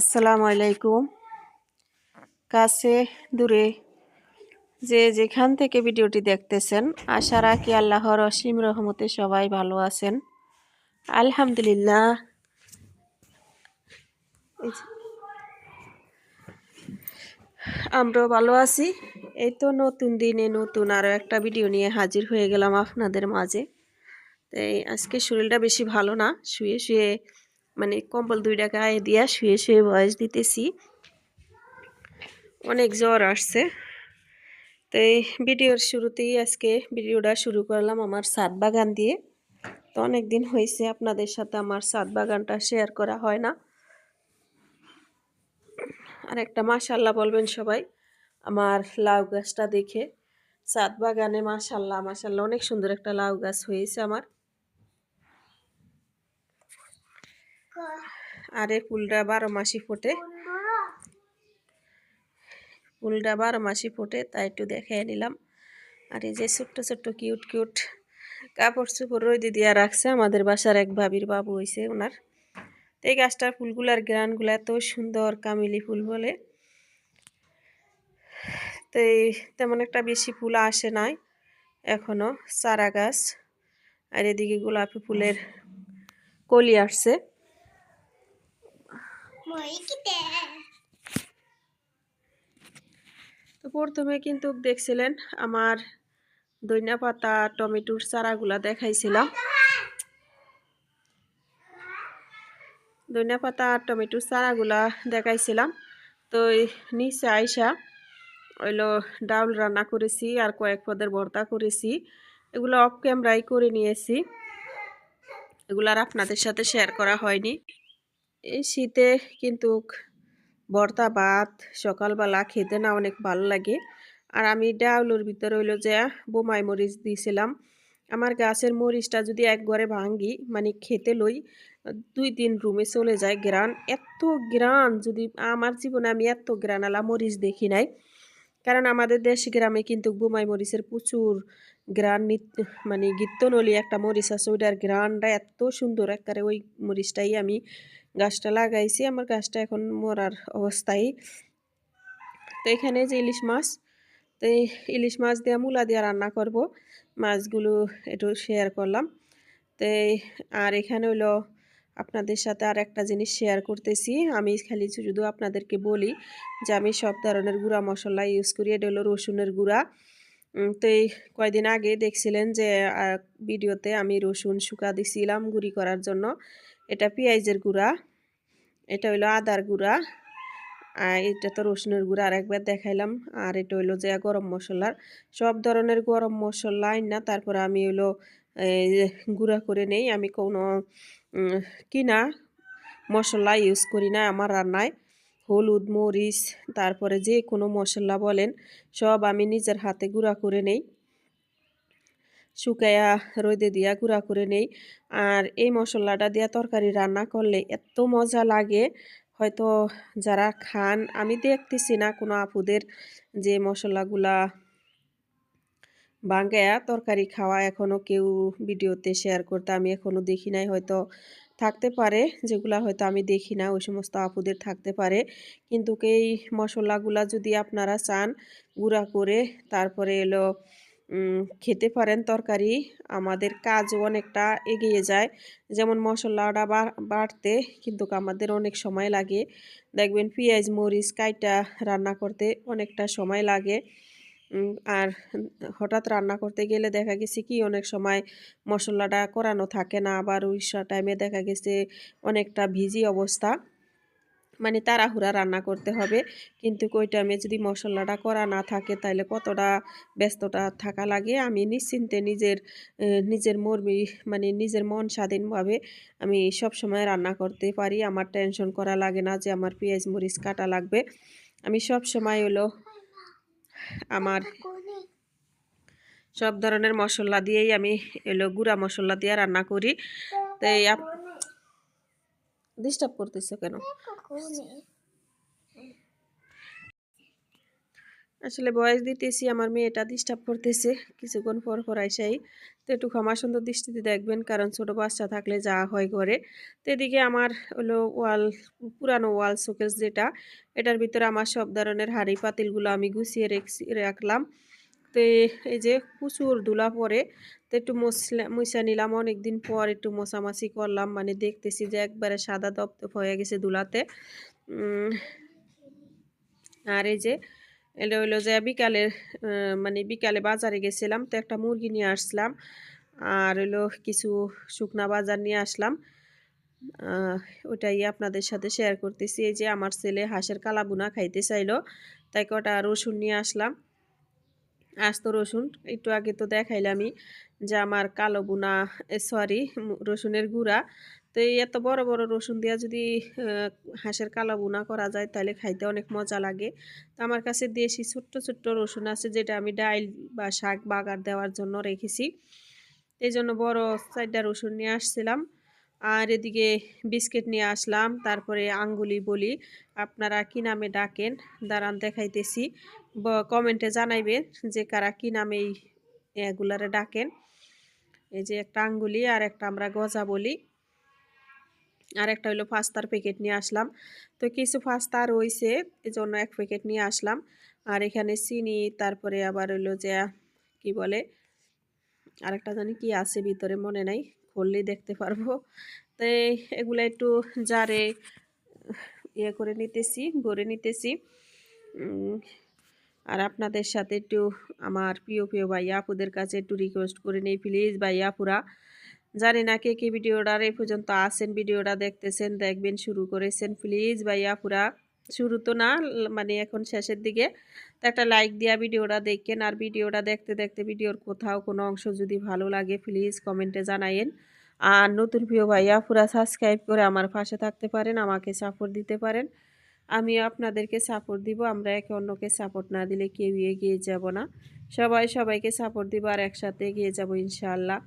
আসসালামু আলাইকুম। কাছে দূরে যে যেখান থেকে ভিডিওটি দেখতেছেন, আশা রাখি আল্লাহর অসীম রহমতে সবাই ভালো আছেন। আলহামদুলিল্লাহ। আমরাও ভালো আছি। এই তো নতুন দিনে নতুন আরও একটা ভিডিও নিয়ে হাজির হয়ে গেলাম আপনাদের মাঝে। তাই আজকে শরীরটা বেশি ভালো না, শুয়ে শুয়ে মানে কম্বল দুইটা গায়ে দিয়া শুয়ে শুয়ে বয়স দিতেছি। অনেক জ্বর আসছে। তো এই ভিডিওর শুরুতেই আজকে ভিডিওটা শুরু করলাম আমার সাত বাগান দিয়ে। তো অনেক দিন হয়েছে আপনাদের সাথে আমার সাত বাগানটা শেয়ার করা হয় না। আর একটা মাশাল্লাহ বলবেন সবাই, আমার লাউ গাছটা দেখে। সাত বাগানে মাশাল্লাহ মাশাল্লাহ অনেক সুন্দর একটা লাউ গাছ হয়েছে আমার। আর ফুলটা বারো মাসি ফোটে। ফুলটা বারো মাসি ফোটে, তাই একটু দেখে নিলাম। আর এই যে ছোট্ট ছোট্ট কিউট কিউট কাপড় চোপড় রোদে দিয়া রাখছে আমাদের বাসার এক ভাবির বাবু হয়েছে ওনার এই গাছটার ফুলগুলার গ্রানগুলো এত সুন্দর কামিলি ফুল বলে। তো এই তেমন একটা বেশি ফুল আসে নাই এখনও, চারা গাছ। আর এদিকে গোলাপি ফুলের কলি আসছে। তো প্রথমে কিন্তু দেখছিলেন আমার দইনা পাতা, টমেটোর চারাগুলা দেখাইছিলাম। ধনিয়া পাতা আর টমেটোর চারাগুলা দেখাইছিলাম। তো নিচে আইসা ওইলো ডাউল রান্না করেছি আর কয়েক পদের ভর্তা করেছি। এগুলো অফ ক্যামেরাই করে নিয়েছি। এগুলো আর আপনাদের সাথে শেয়ার করা হয়নি। এই শীতে কিন্তু ভর্তা ভাত, সকালবেলা খেতে না অনেক ভালো লাগে। আর আমি ডাউলের ভিতরে হইল যে বোমাই মরিচ দিয়েছিলাম আমার গাছের মরিচটা যদি এক ঘরে ভাঙ্গি মানে খেতে লই, দুই দিন রুমে চলে যায় গ্রান। এত গ্রান যদি আমার জীবনে আমি এত গ্রানালা মরিচ দেখি নাই। কারণ আমাদের দেশ গ্রামে কিন্তু বোমাই মরিচের প্রচুর গ্রান মানে গীতনলি একটা মরিচ আছে, ওইটার গ্রানটা এত সুন্দর। একবারে ওই মরিচটাই আমি গাছটা লাগাইছি, আমার গাছটা এখন মরার অবস্থায়। তো এখানে যে ইলিশ মাছ, তো ইলিশ মাছ দিয়ে মূলা দিয়ে রান্না করব। মাছগুলো একটু শেয়ার করলাম। তো আর এখানে হলো আপনাদের সাথে আর একটা জিনিস শেয়ার করতেছি। আমি খালি শুধু আপনাদেরকে বলি যে আমি সব ধরনের গুঁড়া মশলা ইউজ করি। এটা হলো রসুনের গুঁড়া। তো এই কয়দিন আগে দেখছিলেন যে ভিডিওতে আমি রসুন শুকা দিছিলাম গুঁড়ি করার জন্য। এটা পেঁয়াজের গুঁড়া, এটা হইল আদার গুঁড়া আর এটা তো রসুনের গুঁড়া আর একবার দেখাইলাম। আর এটা হইল যে গরম মশলার, সব ধরনের গরম মশলা আইন না তারপরে আমি হইল গুঁড়া করে নেই। আমি কোনো কিনা মশলা ইউজ করি না আমার রান্নায়। হলুদ, মরিচ, তারপরে যে কোনো মশলা বলেন, সব আমি নিজের হাতে গুঁড়া করে নেই। শুকায়া রোদে দিয়া গুঁড়া করে নেই। আর এই মশলাটা দিয়া তরকারি রান্না করলে এত মজা লাগে। হয়তো যারা খান, আমি দেখতেছি না কোনো আপুদের যে মশলাগুলা বাঙ্গায়া তরকারি খাওয়া এখনও কেউ ভিডিওতে শেয়ার করতে আমি এখনও দেখি নাই। হয়তো থাকতে পারে, যেগুলা হয়তো আমি দেখি না, ওই সমস্ত আপুদের থাকতে পারে। কিন্তু এই মশলাগুলা যদি আপনারা চান গুঁড়া করে, তারপরে এলো খেতে পারেন তরকারি, আমাদের কাজও অনেকটা এগিয়ে যায়। যেমন মশলাটা বাড়তে কিন্তু আমাদের অনেক সময় লাগে। দেখবেন পেঁয়াজ, মরিচ, কাইটা রান্না করতে অনেকটা সময় লাগে। আর হঠাৎ রান্না করতে গেলে দেখা গেছে কি, অনেক সময় মশলাটা করানো থাকে না, আবার উড়িষ্যা টাইমে দেখা গেছে অনেকটা ভিজি অবস্থা। মানে তাড়াহুড়া রান্না করতে হবে, কিন্তু ওই টাইমে যদি মশলাটা করা না থাকে তাহলে কতটা ব্যস্ততা থাকা লাগে? আমি নিশ্চিন্তে নিজের নিজের মর্মি মানে নিজের মন স্বাধীনভাবে আমি সব সময় রান্না করতে পারি। আমার টেনশন করা লাগে না যে আমার পেঁয়াজ মরিচ কাটা লাগবে। আমি সব সময় হলো আমার সব ধরনের মশলা দিয়েই আমি এলো গুঁড়া মশলা দিয়ে রান্না করি। তাই ডিস্টার্ব করতেছে কেন? আসলে বয়স দিতেছি, আমার মেয়েটা ডিস্টার্ব করতেছে। কিছুক্ষণ পর পর আইসাই। তো একটু ক্ষমা সুন্দর দৃষ্টিতে দেখবেন, কারণ ছোট বাচ্চা থাকলে যা হয় ঘরে। তো এদিকে আমার হলো ওয়াল, পুরানো ওয়াল শোকেস যেটা, এটার ভিতরে আমার সব ধরনের হাঁড়ি পাতিলগুলো আমি গুছিয়ে রাখলাম। তো এই যে প্রচুর ধুলা পরে তো একটু মশলা মুছা নিলাম অনেকদিন পর, একটু মোছামাছি করলাম। মানে দেখতেছি যে একবারে সাদা দপদপ হয়ে গেছে ধুলাতে। আর এই যে এটা হইল যে বিকালে মানে বিকালে বাজারে গেছিলাম, তো একটা মুরগি নিয়ে আসলাম, আর হইল কিছু শুকনা বাজার নিয়ে আসলাম ওটাই আপনাদের সাথে শেয়ার করতেছি, এই যে আমার ছেলে হাঁসের কালাবুনা খাইতে চাইলো, তাই কটা রসুন নিয়ে আসলাম, আস্ত রসুন, একটু আগে তো দেখাইলামই যে আমার কালো বুনা সরি রসুনের গুঁড়া তো এই এত বড় বড় রসুন দিয়া যদি হাঁসের কালো বুনা করা যায়, তাহলে খাইতে অনেক মজা লাগে। তো আমার কাছে দেশি ছোট্ট ছোট্ট রসুন আছে, যেটা আমি ডাইল বা শাক বাগার দেওয়ার জন্য রেখেছি। এই জন্য বড় চারটা রসুন নিয়ে আসছিলাম। আর এদিকে বিস্কিট নিয়ে আসলাম, তারপরে আঙ্গুলি বলি, আপনারা কি নামে ডাকেন, দাঁড়ান দেখাইতেছি। কমেন্টে জানাইবেন যে কারা কি নামে এগুলারে ডাকেন। এই যে একটা আঙ্গুলি আর একটা আমরা গজা বলি। আর একটা হলো পাস্তার প্যাকেট নিয়ে আসলাম। তো কিছু পাস্তা রয়েছে এই জন্য এক প্যাকেট নিয়ে আসলাম। আর এখানে চিনি, তারপরে আবার হইল যে, কি বলে, আরেকটা জানি কি আছে ভিতরে, মনে নাই, খুললেই দেখতে পারব। তো এগুলো একটু জারে ইয়ে করে নিতেছি গড়ে নিতেছি। আর আপনাদের সাথে একটু আমার প্রিয় প্রিয় ভাইয়া আপুদের কাছে একটু রিকোয়েস্ট করে নেই প্লিজ ভাইয়া পুরা জানি না কে কে ভিডিওটার এই পর্যন্ত আসেন ভিডিওটা দেখতেছেন, দেখবেন, শুরু করেছেন। প্লিজ ভাইয়া, পুরা শুরু তো না মানে এখন শেষের দিকে। তো একটা লাইক দিয়া ভিডিওটা দেখেন আর ভিডিওটা দেখতে দেখতে ভিডিওর কোথাও কোনো অংশ যদি ভালো লাগে প্লিজ কমেন্টে জানাইন আর নতুন প্রিয় ভাইয়া, পুরা সাবস্ক্রাইব করে আমার পাশে থাকতে পারেন, আমাকে সাপোর্ট দিতে পারেন। আমি আপনাদেরকে সাপোর্ট দিব, আমরা একে অন্যকে সাপোর্ট না দিলে কেউ এগিয়ে যাব না। সবাই সবাইকে সাপোর্ট দিব আর একসাথে এগিয়ে যাব ইনশাআল্লাহ।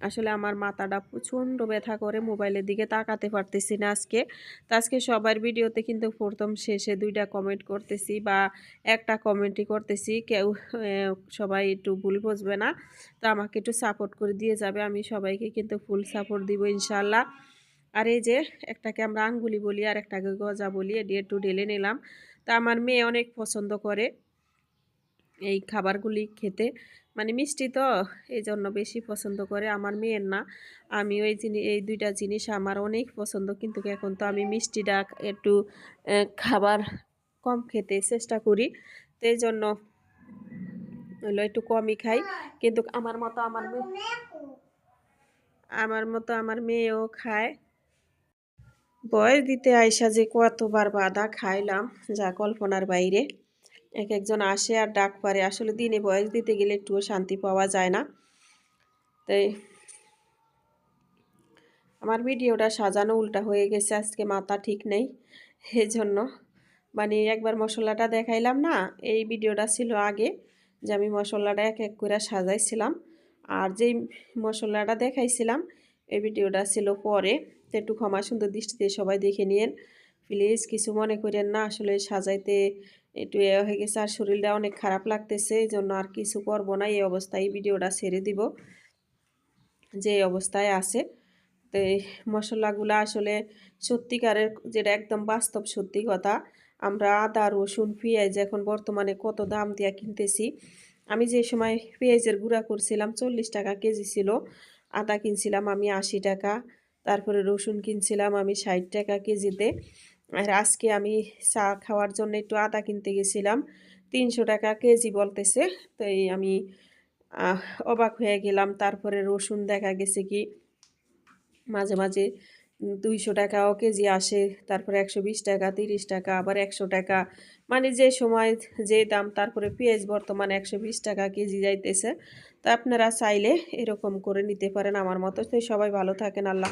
আসলে আমার মাথাটা প্রচণ্ড ব্যথা করে মোবাইলের দিকে তাকাতে পারতেছি না আজকে। তো আজকে সবার ভিডিওতে কিন্তু প্রথম শেষে দুইটা কমেন্ট করতেছি বা একটা কমেন্টই করতেছি, কেউ সবাই একটু ভুল বুঝবে না। তো আমাকে একটু সাপোর্ট করে দিয়ে যাবে, আমি সবাইকে কিন্তু ফুল সাপোর্ট দিব ইনশাল্লাহ আর এই যে একটাকে আমরা আঙ্গুলি বলি আর একটাকে গজা বলি এটি একটু ঢেলে নিলাম। তা আমার মেয়ে অনেক পছন্দ করে। এই খাবারগুলি খেতে। মানে মিষ্টি তো এই জন্য বেশি পছন্দ করে। আমার মেয়ের না। আমি ওই জিনিস এই দুইটা জিনিস আমার অনেক পছন্দ। কিন্তু এখন তো আমি মিষ্টিটা একটু খাবার কম খেতে চেষ্টা করি। তো এই জন্য একটু কমই খাই। কিন্তু আমার মতো আমার আমার মতো আমার মেয়েও খায়। বয়স দিতে আইসা যে কতবার বাধা খাইলাম, যা কল্পনার বাইরে। এক একজন আসে আর ডাক পারে। আসলে দিনে বয়স দিতে গেলে একটুও শান্তি পাওয়া যায় না। তাই আমার ভিডিওটা সাজানো উল্টা হয়ে গেছে, আজকে মাথা ঠিক নেই এই জন্য মানে একবার মশলাটা দেখাইলাম না, এই ভিডিওটা ছিল আগে যে আমি মশলাটা এক এক করে সাজাইছিলাম। আর যেই মশলাটা দেখাইছিলাম, এই ভিডিওটা ছিল পরে। তো একটু ক্ষমা সুন্দর দৃষ্টিতে সবাই দেখে নিন প্লিজ কিছু মনে করেন না, আসলে সাজাইতে একটু এ হয়ে গেছে আর শরীরটা অনেক খারাপ লাগতেছে এই জন্য আর কিছু করব না, এই অবস্থায় ভিডিওটা ছেড়ে দিব, যে অবস্থায় আছে। তো এই মশলাগুলো আসলে সত্যিকারের যেটা একদম বাস্তব সত্যি কথা, আমরা আদা, রসুন, পেঁয়াজ এখন বর্তমানে কত দাম দিয়ে কিনতেছি। আমি যে সময় পেঁয়াজের গুঁড়া করছিলাম চল্লিশ টাকা কেজি ছিল, আদা কিনছিলাম আমি আশি টাকা, তারপরে রসুন কিনছিলাম আমি ষাট টাকা কেজিতে আর আজকে আমি চা খাওয়ার জন্য একটু আদা কিনতে গেছিলাম। তিনশো টাকা কেজি বলতেছে। তো এই আমি অবাক হয়ে গেলাম। তারপরে রসুন দেখা গেছে কি, মাঝে মাঝে দুইশো টাকাও কেজি আসে। তারপরে একশো বিশ টাকা, তিরিশ টাকা, আবার একশো টাকা। মানে যে সময় যে দাম, তারপরে পেঁয়াজ বর্তমানে একশো বিশ টাকা কেজি যাইতেছে। তা আপনারা চাইলে এরকম করে নিতে পারেন আমার মতো। তো সবাই ভালো থাকেন। আল্লাহ